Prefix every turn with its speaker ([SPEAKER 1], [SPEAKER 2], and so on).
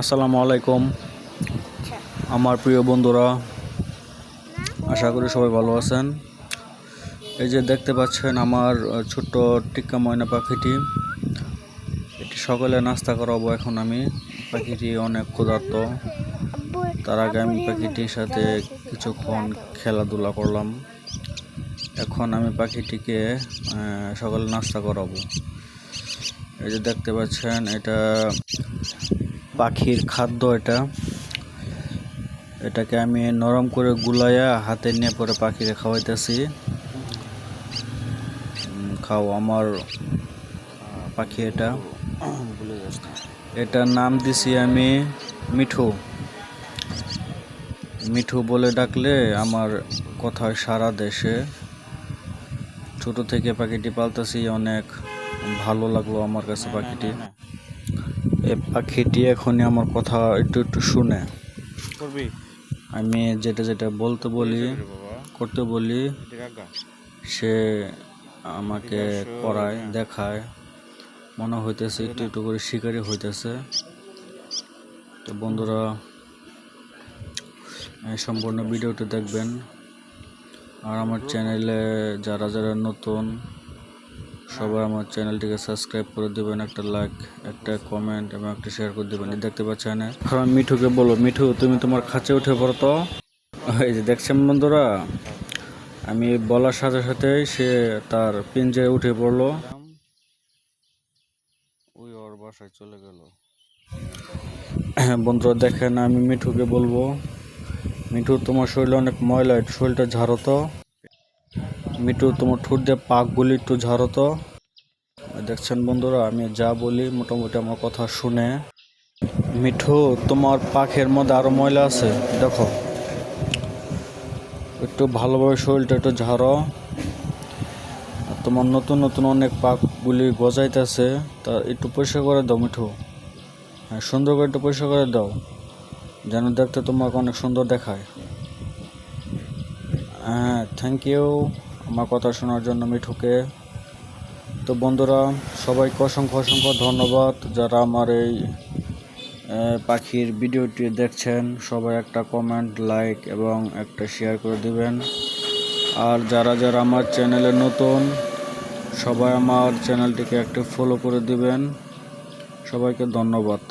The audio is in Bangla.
[SPEAKER 1] আসসালামু আলাইকুম। আমার প্রিয় বন্ধুরা, আশা করি সবাই ভালো আছেন। এই যে দেখতে পাচ্ছেন আমার ছোট্ট টিক্কা ময়না পাখিটি। এটি সকালে নাস্তা করাবো এখন আমি। পাখিটি অনেক ক্ষুধার্ত। তার আগে আমি পাখিটির সাথে কিছুক্ষণ খেলাধুলা করলাম। এখন আমি পাখিটিকে সকালে নাস্তা করাবো। এই যে দেখতে পাচ্ছেন, এটা পাখির খাদ্য এটা। এটাকে আমি নরম করে গুলাইয়া হাতে নিয়ে পরে পাখিরে খাওয়াইতেছি। খাও আমার পাখি এটা। এটার নাম দিছি আমি মিঠু। মিঠু বলে ডাকলে আমার কথা সারা দেশে ছোট থেকে পাখিটি পালতেছি, অনেক ভালো লাগল আমার কাছে পাখিটি। এই পাখিটি এখনই আমার কথা একটু একটু শুনে।
[SPEAKER 2] করবি?
[SPEAKER 1] আমি যেটা যেটা বলতে বলি করতে বলি সে আমাকে করায় দেখায়। মনে হইতেছে একটু একটু করে শিকারি হইতেছে। তো বন্ধুরা এই সম্পূর্ণ ভিডিওটি দেখবেন। আর আমার চ্যানেলে যারা যারা নতুন সবাই আমার চ্যানেলটিকে সাবস্ক্রাইব করে দেবেন, একটা লাইক একটা কমেন্ট এবং একটা শেয়ার করে দেবেন। দেখতে পাচ্ছেন এখন? মিঠুকে বলো, মিঠু, তুমি তোমার খাঁচে উঠে পড়ো তো। এই যে দেখছেন বন্ধুরা, আমি বলার সাথে সাথে সে তার পিঞ্জে উঠে পড়ল। ওই ওর বাসায় চলে গেল। বন্ধুরা, দেখেন আমি মিঠুকে বলব, মিঠু তোমার শরীরে অনেক ময়লা, শরীরটা ঝাড়ো তো। মিঠু, তোমার ঠোঁট দিয়ে পাকগুলি একটু ঝাড়ো তো। দেখছেন বন্ধুরা, আমি যা বলি মোটামুটি আমার কথা শুনে। মিঠু, তোমার পাখের মধ্যে আরও ময়লা আছে, দেখো। একটু ভালোভাবে শরীরটা একটু ঝাড়ো। তোমার নতুন নতুন অনেক পাকগুলি গজাইতেছে, তা একটু পরিষ্কার করে দাও মিঠু। হ্যাঁ সুন্দর করে একটু পরিষ্কার করে দাও, যেন দেখতে তোমাকে অনেক সুন্দর দেখায়। হ্যাঁ থ্যাংক ইউ আমার কথা শোনার জন্য মিঠুকে। তো বন্ধুরা, সবাইকে অসংখ্য অসংখ্য ধন্যবাদ যারা আমার এই পাখির ভিডিওটি দেখছেন। সবাই একটা কমেন্ট লাইক এবং একটা শেয়ার করে দিবেন। আর যারা যারা আমার চ্যানেলে নতুন, সবাই আমার চ্যানেলটিকে একটু ফলো করে দিবেন। সবাইকে ধন্যবাদ।